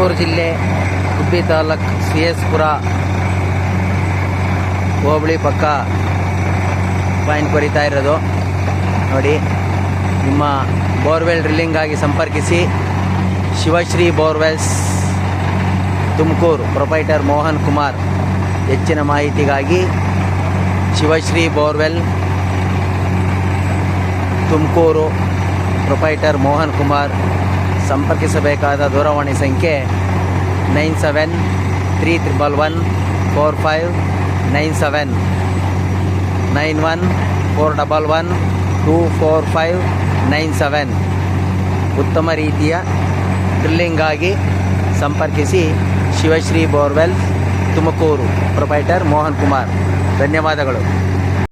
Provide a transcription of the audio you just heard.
ತುಮಕೂರು ಜಿಲ್ಲೆ, ಗುಬ್ಬಿ taluk C S ಪುರ ಹೋಬಳಿ ಪಕ್ಕ ಪಾಯಿಂಟ್ ಕೊರಿತಾ ಇರೋದು. ನೋಡಿ, ನಿಮ್ಮ ಬೋರ್ವೆಲ್ ಡ್ರಿಲ್ಲಿಂಗಾಗಿ ಸಂಪರ್ಕಿಸಿ. ಶಿವಶ್ರೀ ಬೋರ್ವೆಲ್ಸ್, ತುಮಕೂರು, ಪ್ರೊಪೈಟರ್ ಮೋಹನ್ ಕುಮಾರ್, ಹೆಚ್ಚಿನ ಮಾಹಿತಿಗಾಗಿ ಶಿವಶ್ರೀ ಬೋರ್ವೆಲ್, ತುಮಕೂರು, ಪ್ರೊಪೈಟರ್ ಮೋಹನ್ ಕುಮಾರ್ ಸಂಪರ್ಕಿಸಬೇಕಾದ ದೂರವಾಣಿ ಸಂಖ್ಯೆ nine seven three triple one four five nine seven. Nine one four double one two four five nine seven. ಉತ್ತಮ ರೀತಿಯ ಡ್ರಿಲ್ಲಿಂಗಾಗಿ ಸಂಪರ್ಕಿಸಿ ಶಿವಶ್ರೀ ಬೋರ್ವೆಲ್ ತುಮಕೂರು. ಪ್ರೊಪೈಟರ್ ಮೋಹನ್ ಕುಮಾರ್. ಧನ್ಯವಾದಗಳು.